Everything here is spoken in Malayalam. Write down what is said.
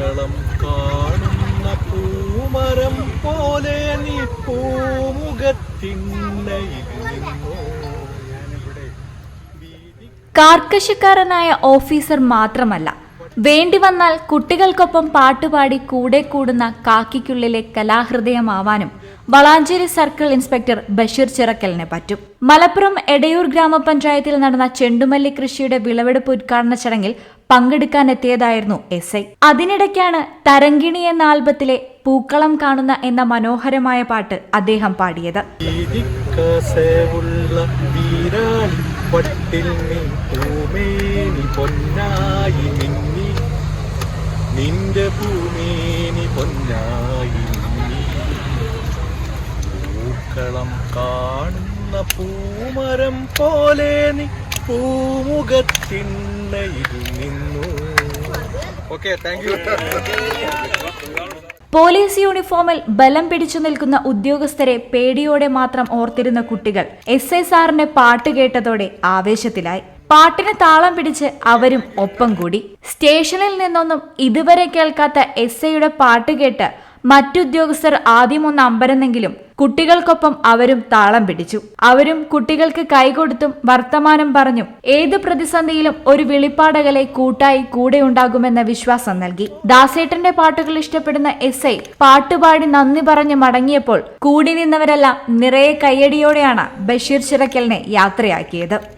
പൂക്കളം കാണുന്ന പൂമരം പോലെ നീ പൂമുഖത്തിണ്ണയിൽ കാർക്കശക്കാരനായ ഓഫീസർ മാത്രമല്ല വേണ്ടി വന്നാൽ കുട്ടികൾക്കൊപ്പം പാട്ടുപാടി കൂടെ കൂടുന്ന കാക്കിക്കുള്ളിലെ കലാഹൃദയമാവാനും വളാഞ്ചേരി സർക്കിൾ ഇൻസ്പെക്ടർ ബഷീർ ചിറക്കലിന് പറ്റും. മലപ്പുറം എടയൂർ ഗ്രാമപഞ്ചായത്തിൽ നടന്ന ചെണ്ടുമല്ലി കൃഷിയുടെ വിളവെടുപ്പ് ഉദ്ഘാടന ചടങ്ങിൽ പങ്കെടുക്കാനെത്തിയതായിരുന്നു എസ് ഐ. അതിനിടയ്ക്കാണ് തരങ്കിണി എന്ന ആൽബത്തിലെ പൂക്കളം കാണുന്ന എന്ന മനോഹരമായ പാട്ട് അദ്ദേഹം പാടിയത്. പട്ടിൽ നീ പൊന്നായി പൂമേനി പൊന്നായി പൂക്കളം കാണുന്ന പൂമരം പോലെ നീ പൂമുഖത്തിണ്ണയിൽ നിന്നു ഓക്കെ താങ്ക് യു പോലീസ് യൂണിഫോമിൽ ബലം പിടിച്ചു നിൽക്കുന്ന ഉദ്യോഗസ്ഥരെ പേടിയോടെ മാത്രം ഓർത്തിരുന്ന കുട്ടികൾ എസ് ഐ സാറിന്റെ പാട്ട് കേട്ടതോടെ ആവേശത്തിലായി. പാട്ടിന് താളം പിടിച്ച് അവരും ഒപ്പം കൂടി. സ്റ്റേഷനിൽ നിന്നൊന്നും ഇതുവരെ കേൾക്കാത്ത എസ് ഐയുടെ പാട്ട് കേട്ട് മറ്റുദ്യോഗസ്ഥർ ആദ്യം ഒന്ന് അമ്പരന്നെങ്കിലും കുട്ടികൾക്കൊപ്പം അവരും താളം പിടിച്ചു. അവരും കുട്ടികൾക്ക് കൈകൊടുത്തും വർത്തമാനം പറഞ്ഞു ഏത് പ്രതിസന്ധിയിലും ഒരു വെളിപ്പാടകലെ കൂട്ടായി കൂടെയുണ്ടാകുമെന്ന വിശ്വാസം നൽകി. ദാസേട്ടന്റെ പാട്ടുകൾ ഇഷ്ടപ്പെടുന്ന എസ് ഐ പാട്ടുപാടി നന്ദി പറഞ്ഞ് മടങ്ങിയപ്പോൾ കൂടി നിന്നവരെല്ലാം നിറയെ കയ്യടിയോടെയാണ് ബഷീർ ചിറക്കലിനെ യാത്രയാക്കിയത്.